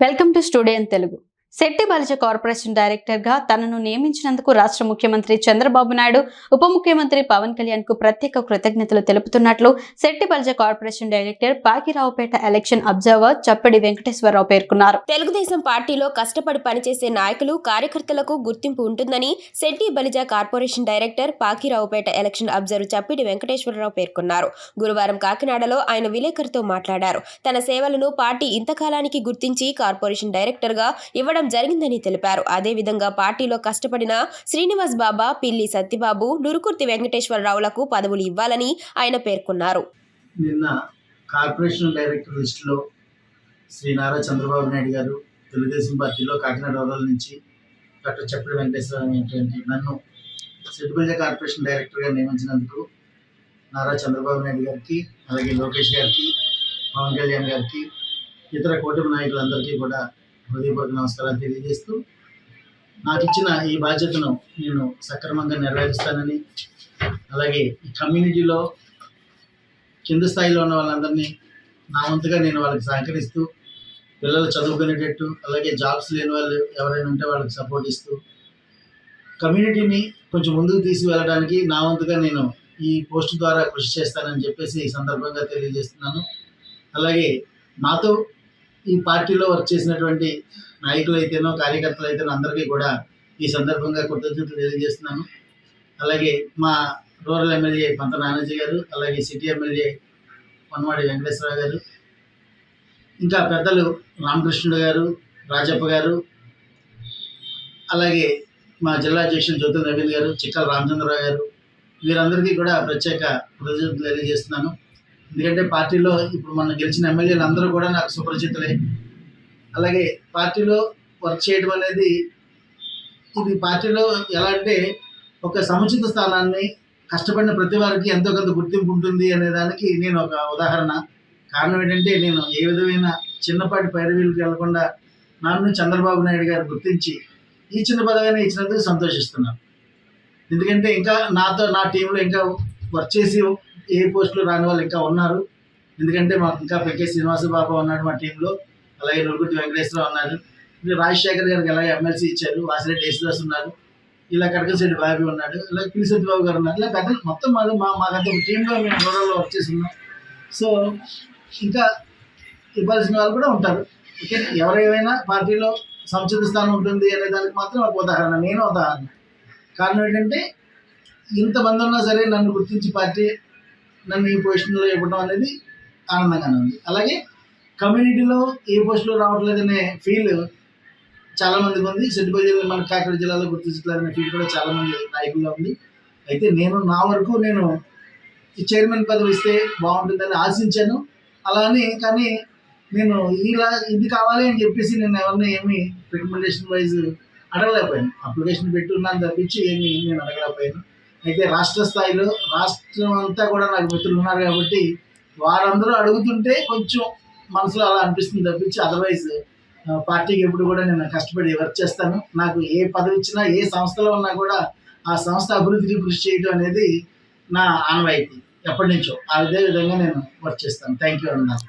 Welcome to studio Telugu. Shetty Balija corporation డైరెక్టర్గా తనను నియమించినందుకు రాష్ట్ర ముఖ్యమంత్రి చంద్రబాబు నాయుడు ఉప ముఖ్యమంత్రి పవన్ కళ్యాణ్కు ప్రత్యేక కృతజ్ఞతలు తెలుపుతున్నట్లు Shetty Balija corporation director Pakiraopeta election observer Chappadi Venkateswara Rao పేర్కొన్నారు. తెలుగుదేశం పార్టీలో కష్టపడి పనిచేసే నాయకులు కార్యకర్తలకు గుర్తింపు ఉంటుందని Shetty Balija corporation director Pakiraopeta election observer Chappidi Venkateswara Rao పేర్కొన్నారు. గురువారం కాకినాడలో ఆయన విలేకరుతో మాట్లాడారు. తన సేవలను పార్టీ ఇంతకాలానికి గుర్తించి కార్పొరేషన్ డైరెక్టర్గా ఇవ్వడం జరిగిందని తెలిపారు. అదేవిధంగా పార్టీలో కష్టపడిన శ్రీనివాస్ బాబా పిల్లి సత్యబాబు నురుకుర్తి వెంకటేశ్వరరావులకు పదవులు ఇవ్వాలని ఆయన పేర్కొన్నారు. నిన్న కార్పొరేషన్ డైరెక్టర్ లిస్టులో శ్రీ నారా చంద్రబాబు నాయుడు గారు తెలుగుదేశం పార్టీలో కాకినాడ రూరల్ నుంచి డాక్టర్ చప్పటి వెంకటేశ్వర అనేటువంటి నన్ను సిద్దిపల్లి కార్పొరేషన్ డైరెక్టర్గా నియమించినందుకు నారా చంద్రబాబు నాయుడు గారికి అలాగే లోకేష్ గారికి పవన్ కళ్యాణ్ గారికి ఇతర కూటమి నాయకులందరికీ కూడా హృదయపూర్వక నమస్కారాలు తెలియజేస్తూ నాకు ఇచ్చిన ఈ బాధ్యతను నేను సక్రమంగా నెరవేరుస్తానని అలాగే ఈ కమ్యూనిటీలో కింద స్థాయిలో ఉన్న వాళ్ళందరినీ నా వంతుగా నేను వాళ్ళకి సహకరిస్తూ పిల్లలు చదువుకునేటట్టు అలాగే జాబ్స్ లేని వాళ్ళు ఎవరైనా ఉంటే వాళ్ళకి సపోర్ట్ ఇస్తూ కమ్యూనిటీని కొంచెం ముందుకు తీసుకువెళ్ళడానికి నా వంతుగా నేను ఈ పోస్ట్ ద్వారా కృషి చేస్తానని చెప్పేసి ఈ సందర్భంగా తెలియజేస్తున్నాను. అలాగే నాతో ఈ పార్టీలో వర్క్ చేసినటువంటి నాయకులు అయితేనో కార్యకర్తలు అయితేనో అందరికీ కూడా ఈ సందర్భంగా కృతజ్ఞతలు తెలియజేస్తున్నాను. అలాగే మా రూరల్ ఎమ్మెల్యే పంత నానాజీ గారు అలాగే సిటీ ఎమ్మెల్యే పనవాడి వెంకటేశ్వరరావు గారు ఇంకా పెద్దలు రామకృష్ణుడు గారు రాజప్ప గారు అలాగే మా జిల్లా అధ్యక్షులు జ్యోతుల నవీన్ గారు చిక్కల రామచంద్రరావు గారు వీరందరికీ కూడా ప్రత్యేక కృతజ్ఞతలు తెలియజేస్తున్నాను. ఎందుకంటే పార్టీలో ఇప్పుడు మన గెలిచిన ఎమ్మెల్యేలు అందరూ కూడా నాకు సుపరిచితులే. అలాగే పార్టీలో వర్క్ చేయడం అనేది ఇది పార్టీలో ఎలా అంటే ఒక సముచిత స్థానాన్ని కష్టపడిన ప్రతి వారికి ఎంతో కొంత గుర్తింపు ఉంటుంది అనే దానికి నేను ఒక ఉదాహరణ. కారణం ఏంటంటే నేను ఏ విధమైన చిన్నపాటి పైరవీలకు వెళ్ళకుండా నన్ను చంద్రబాబు నాయుడు గారు గుర్తించి ఈ చిన్న పదవిని ఇచ్చినందుకు సంతోషిస్తున్నాను. ఎందుకంటే ఇంకా నాతో నా టీంలో ఇంకా వర్క్ చేసి ఏ పోస్టులు రాని వాళ్ళు ఇంకా ఉన్నారు. ఎందుకంటే మాకు ఇంకా పెకే శ్రీనివాస బాబా ఉన్నాడు మా టీంలో. అలాగే నురుగుర్తి వెంకటేశ్వరరావు ఉన్నారు. రాజశేఖర్ గారికి అలాగే ఎమ్మెల్సీ ఇచ్చారు వాసిరెడ్డి యేసుదాస్ ఉన్నారు ఇలా కడకశెట్టి బాబీ ఉన్నాడు ఇలా పిలిసెట్టి బాబు గారు ఉన్నారు. ఇలా పెద్ద మొత్తం మాది మా మాకంత ఒక టీంలో మేము రూరల్లో వర్క్ చేసి ఉన్నాం సో ఇంకా ఇవ్వాల్సిన వాళ్ళు కూడా ఉంటారు. ఓకే? ఎవరేమైనా పార్టీలో సంచిత స్థానం ఉంటుంది అనే దానికి మాత్రం ఒక ఉదాహరణ. నేను ఉదాహరణ. కారణం ఏంటంటే ఇంతమంది ఉన్నా సరే నన్ను గుర్తించి పార్టీ నన్ను ఈ పొజిషన్లో ఇవ్వడం అనేది ఆనందంగానే ఉంది. అలాగే కమ్యూనిటీలో ఏ పోస్టులో రావట్లేదనే ఫీల్ చాలామంది ఉంది. సిద్దిపల్లి జిల్లా మన కాకినాడ జిల్లాలో గుర్తించట్లేదనే ఫీల్ కూడా చాలా మంది నాయకుల్లో ఉంది. అయితే నేను నా వరకు నేను ఈ చైర్మన్ పదవి ఇస్తే బాగుంటుందని ఆశించాను. అలానే కానీ నేను ఇలా ఇది కావాలి అని చెప్పేసి నేను ఎవరిని ఏమి రికమెండేషన్ వైజ్ అడగలేకపోయాను. అప్లికేషన్ పెట్టున్నాను తప్పించి ఏమి నేను అడగలేకపోయాను. అయితే రాష్ట్ర స్థాయిలో రాష్ట్రం అంతా కూడా నాకు మిత్రులు ఉన్నారు కాబట్టి వారందరూ అడుగుతుంటే కొంచెం మనసులో అలా అనిపిస్తుంది తప్పించి అదర్వైజ్ పార్టీకి ఎప్పుడు కూడా నేను కష్టపడి వర్క్ చేస్తాను. నాకు ఏ పదవి ఇచ్చినా ఏ సంస్థలో ఉన్నా కూడా ఆ సంస్థ అభివృద్ధికి కృషి చేయడం అనేది నా ఆనవాయితీ. ఎప్పటి నుంచో అదే విధంగా నేను వర్క్ చేస్తాను. థ్యాంక్ యూ అన్నారు